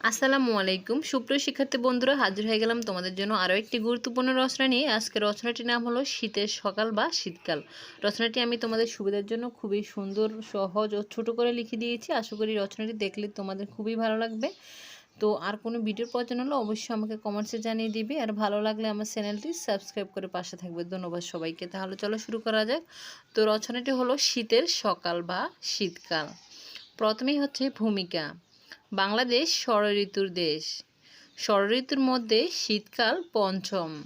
আসসালামু আলাইকুম। সুপ্রিয় শিক্ষার্থী বন্ধুরা, হাজির হয়ে গেলাম তোমাদের জন্য আরও একটি গুরুত্বপূর্ণ রচনা নিয়ে। আজকে রচনাটির নাম হলো শীতের সকাল বা শীতকাল। রচনাটি আমি তোমাদের সুবিধার জন্য খুবই সুন্দর, সহজ ও ছোট করে লিখে দিয়েছি। আশা করি রচনাটি দেখলে তোমাদের খুবই ভালো লাগবে। তো আর কোনো ভিডিওর প্রয়োজন হলে অবশ্যই আমাকে কমেন্টসে জানিয়ে দিবে। আর ভালো লাগলে আমার চ্যানেলটি সাবস্ক্রাইব করে পাশে থাকবে। ধন্যবাদ সবাইকে। তাহলে চলো শুরু করা যাক। তো রচনাটি হলো শীতের সকাল বা শীতকাল। প্রথমেই হচ্ছে ভূমিকা। বাংলাদেশ ষড়ঋতুর দেশ। ষড়ঋতুর মধ্যে শীতকাল পঞ্চম।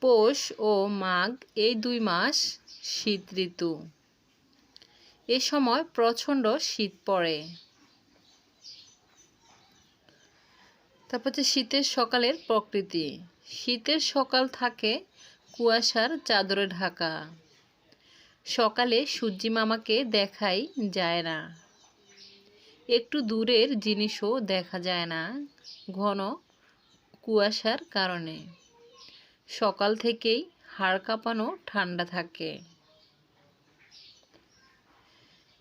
পৌষ ও মাঘ এই দুই মাস শীত ঋতু এ সময় প্রচণ্ড শীত পড়ে। তারপর হচ্ছে শীতের সকালের প্রকৃতি। শীতের সকাল থাকে কুয়াশার চাদরে ঢাকা। সকালে সূর্যি মামাকে দেখাই যায় না। একটু দূরের জিনিসও দেখা যায় না ঘন কুয়াশার কারণে। সকাল থেকেই হাড় কাঁপানো ঠান্ডা থাকে।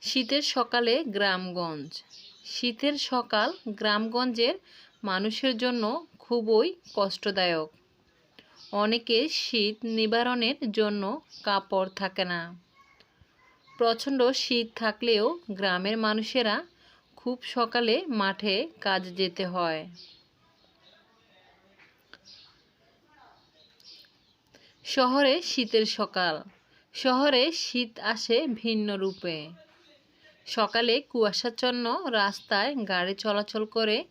শীতের সকালে গ্রামগঞ্জ। শীতের সকাল গ্রামগঞ্জের মানুষের জন্য খুবই কষ্টদায়ক। অনেকে শীত নিবারণের জন্য কাপড় থাকে না। প্রচণ্ড শীত থাকলেও গ্রামের মানুষেরা খুব সকালে মাঠে কাজ যেতে হয়। শহরে শীতের সকাল। শহরে শীত আসে ভিন্ন রূপে। সকালে কুয়াশাচ্ছন্ন রাস্তায় গাড়ি চলাচল করে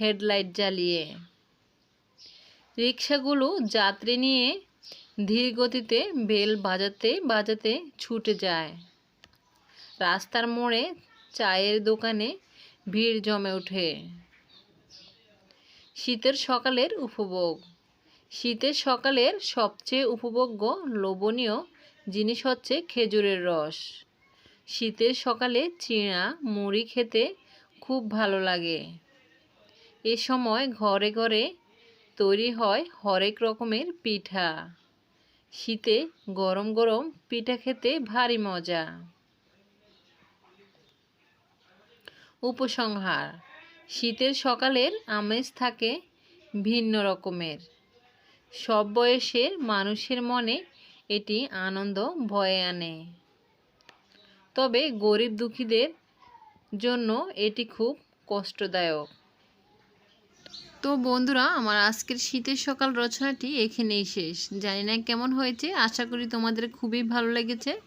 হেডলাইট জ্বালিয়ে। রিক্সাগুলো যাত্রী নিয়ে ধীর গতিতে বেল বাজাতে বাজাতে ছুটে যায়। রাস্তার মোড়ে চায়ের দোকানে ভিড় জমে ওঠে। শীতের সকালের উপভোগ। শীতের সকালের সবচেয়ে উপভোগ্য লোভনীয় জিনিস হচ্ছে খেজুরের রস। শীতের সকালে চিঁড়া মুড়ি খেতে খুব ভালো লাগে। এ সময় ঘরে ঘরে তৈরি হয় হরেক রকমের পিঠা। শীতে গরম গরম পিঠা খেতে ভারী মজা। উপসংহার। শীতের সকালের আমেজ থাকে ভিন্ন রকমের। সব বয়সের মানুষের মনে এটি আনন্দ ভয়ে আনে। তবে গরিব দুঃখীদের জন্য এটি খুব কষ্টদায়ক। তো বন্ধুরা, আমার আজকের শীতের সকাল রচনাটি এখানেই শেষ। জানি না কেমন হয়েছে, আশা করি তোমাদের খুবই ভালো লেগেছে।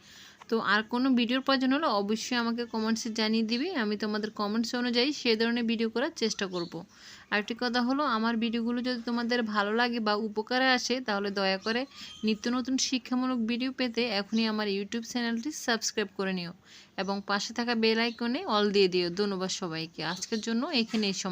তো আর কোনো ভিডিওর প্রয়োজন হলে অবশ্যই আমাকে কমেন্টসে জানিয়ে দিবে। আমি তোমাদের কমেন্টস অনুযায়ী সে ধরনের ভিডিও করার চেষ্টা করব। আরেকটি কথা হলো, আমার ভিডিওগুলো যদি তোমাদের ভালো লাগে বা উপকারে আসে, তাহলে দয়া করে নিত্য নতুন শিক্ষামূলক ভিডিও পেতে এখনই আমার ইউটিউব চ্যানেলটি সাবস্ক্রাইব করে নিও এবং পাশে থাকা বেল আইকনে অল দিয়ে দিও। ধন্যবাদ সবাইকে। আজকের জন্য এখানেই সময়